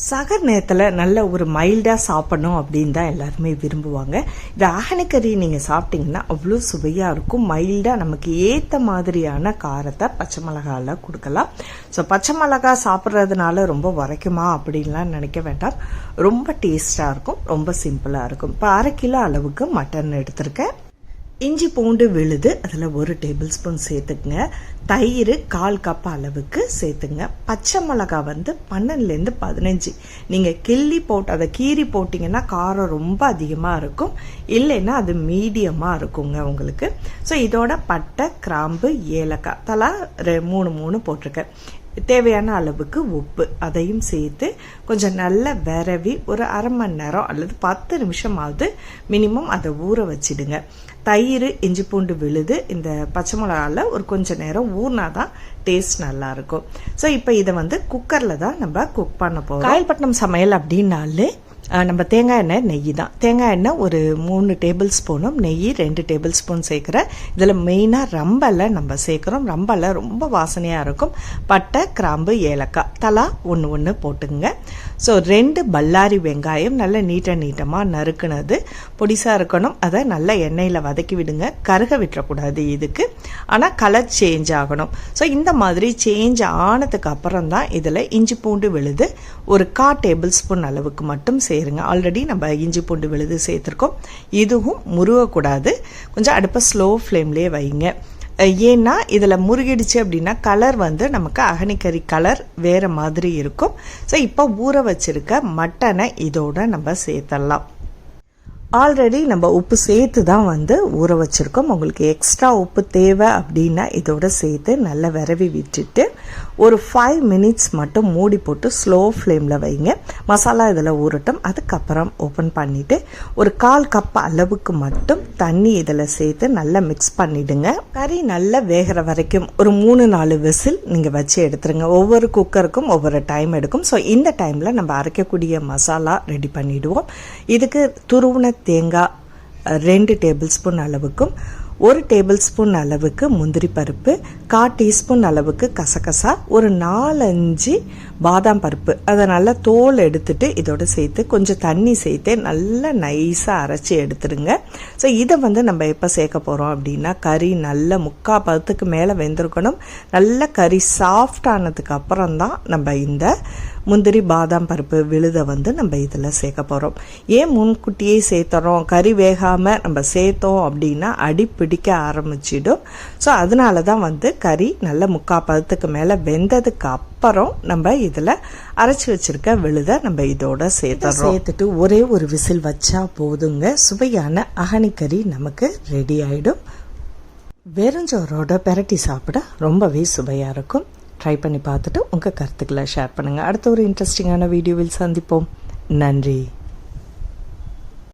சகர் நேரத்தில் நல்ல ஒரு மைல்டாக சாப்பிடணும் அப்படின்னு தான் எல்லாருமே விரும்புவாங்க. இந்த ஆகனக்கறி நீங்கள் சாப்பிட்டீங்கன்னா அவ்வளோ சுவையாக இருக்கும். மைல்டாக நமக்கு ஏற்ற மாதிரியான காரத்தை பச்சை மிளகாவில் கொடுக்கலாம். ஸோ பச்சை மிளகா சாப்பிட்றதுனால ரொம்ப உரைக்குமா அப்படின்லாம் நினைக்க வேண்டாம். ரொம்ப டேஸ்டாக இருக்கும். ரொம்ப சிம்பிளாக இருக்கும். இப்போ அரை கிலோ அளவுக்கு மட்டன் எடுத்திருக்கேன். இஞ்சி பூண்டு விழுது அதில் ஒரு டேபிள் ஸ்பூன் சேர்த்துக்குங்க. தயிர் கால் கப் அளவுக்கு சேர்த்துங்க. பச்சை மிளகா வந்து பன்னெண்டுலேருந்து பதினஞ்சு. நீங்கள் கிள்ளி போட்டு அதை கீறி போட்டிங்கன்னா காரம் ரொம்ப அதிகமாக இருக்கும். இல்லைன்னா அது மீடியமாக இருக்குங்க உங்களுக்கு. ஸோ இதோட பட்டை கிராம்பு ஏலக்காய். தலா ரெ- மூணு மூணு போட்டிருக்கேன். தேவையான அளவுக்கு உப்பு. அதையும் சேர்த்து கொஞ்சம் நல்லா விரவி ஒரு அரை மணி நேரம் அல்லது பத்து நிமிஷமாவது மினிமம் அதை ஊற வச்சிடுங்க. தயிர் இஞ்சி பூண்டு விழுது இந்த பச்சை மிளகாவில் ஒரு கொஞ்ச நேரம் ஊறினா தான் டேஸ்ட் நல்லா இருக்கும். ஸோ இப்போ இதை வந்து குக்கரில் தான் நம்ம குக் பண்ண போகிறோம் காயல்பட்டினம் சமையல் அப்படின்னாலே நம்ம தேங்காய் எண்ணெய் நெய் தான் தேங்காய் எண்ணெய் ஒரு மூணு டேபிள் ஸ்பூனும் நெய் ரெண்டு டேபிள் ஸ்பூன் சேர்க்குறேன் இதில் மெயினாக ரம்பலை நம்ம சேர்க்குறோம். ரம்பலை ரொம்ப வாசனையாக இருக்கும். பட்டை கிராம்பு ஏலக்காய். தலா ஒன்று ஒன்று போட்டுங்க ஸோ ரெண்டு பல்லாரி வெங்காயம் நல்ல நீட்ட நீட்டமாக நறுக்குனது. பொடிசாக இருக்கணும். அதை நல்ல எண்ணெயில் வதக்கி விடுங்க. கருக விட்டுறக்கூடாது இதுக்கு. ஆனால் கலர் சேஞ்ச் ஆகணும். ஸோ இந்த மாதிரி சேஞ்ச் ஆனதுக்கு அப்புறம் தான் இதில் இஞ்சி பூண்டு விழுது. ஒரு கா டேபிள் ஸ்பூன் அளவுக்கு மட்டும் சேருங்க ஆல்ரெடி நம்ம இஞ்சி பூண்டு விழுது சேர்த்துருக்கோம். இதுவும் முருகக்கூடாது. கொஞ்சம் அடுப்பை ஸ்லோ ஃப்ளேம்லேயே வைங்க. ஏன்னா இதில் முருகிடுச்சு அப்படின்னா கலர் வந்து நமக்கு அகனிக்கறி கலர் வேறு மாதிரி இருக்கும். ஸோ இப்போ ஊற வச்சிருக்க மட்டனை இதோட நம்ம சேர்த்துடலாம் ஆல்ரெடி நம்ம உப்பு சேர்த்து தான் வந்து ஊற வச்சுருக்கோம். உங்களுக்கு எக்ஸ்ட்ரா உப்பு தேவை அப்படின்னா இதோட சேர்த்து நல்லா விரவி விட்டுட்டு ஒரு ஃபைவ் மினிட்ஸ் மட்டும் மூடி போட்டு ஸ்லோ ஃப்ளேமில் வைங்க. மசாலா இதில் ஊறட்டும். அதுக்கப்புறம் ஓப்பன் பண்ணிவிட்டு ஒரு கால் கப் அளவுக்கு மட்டும் தண்ணி இதில் சேர்த்து நல்லா மிக்ஸ் பண்ணிவிடுங்க கறி நல்லா வேகிற வரைக்கும் ஒரு மூணு நாலு விசில் நீங்கள் வச்சு எடுத்துருங்க. ஒவ்வொரு குக்கருக்கும் ஒவ்வொரு டைம் எடுக்கும். ஸோ இந்த டைமில் நம்ம அரைக்கக்கூடிய மசாலா ரெடி பண்ணிவிடுவோம் இதுக்கு துருவுன தேங்காய் ரெண்டு டேபிள் ஸ்பூன் அளவுக்கும் ஒரு டேபிள் ஸ்பூன் அளவுக்கு முந்திரி பருப்பு கா டீஸ்பூன் அளவுக்கு கசகசா ஒரு நாலஞ்சு பாதாம் பருப்பு. அதை நல்லா தோல் எடுத்துட்டு இதோட சேர்த்து கொஞ்சம் தண்ணி சேர்த்து நல்லா நைஸாக அரைச்சி எடுத்துருங்க. ஸோ இதை வந்து நம்ம எப்போ சேர்க்க போகிறோம் அப்படின்னா கறி நல்ல முக்கா பதத்துக்கு மேலே வெந்திருக்கணும். நல்ல கறி சாஃப்ட் ஆனதுக்கு அப்புறம் தான் நம்ம இந்த முந்திரி பாதாம் பருப்பு விழுதை வந்து நம்ம இதில் சேர்க்க போகிறோம் ஏன் முன்கூட்டியே சேர்த்துறோம்? கறி வேகாமல் நம்ம சேர்த்தோம் அப்படின்னா அடி பிடிக்க ஆரம்பிச்சிடும். ஸோ அதனால தான் வந்து கறி நல்ல முக்கா பதத்துக்கு மேலே வெந்ததுக்கு அப்புறம் நம்ம இதில் அரைச்சி வச்சிருக்க விழுதை நம்ம இதோட சேர்த்துறோம். சேர்த்துட்டு ஒரே ஒரு விசில் வச்சா போதுங்க. சுவையான அகனிக்கறி நமக்கு ரெடி ஆயிடும். வெறுஞ்சோரோட பெரட்டி சாப்பிட ரொம்பவே சுவையாக இருக்கும். ட்ரை பண்ணி பார்த்துட்டு உங்கள் கருத்துக்களை ஷேர் பண்ணுங்கள் அடுத்த ஒரு இன்ட்ரெஸ்டிங்கான வீடியோவில் சந்திப்போம். நன்றி.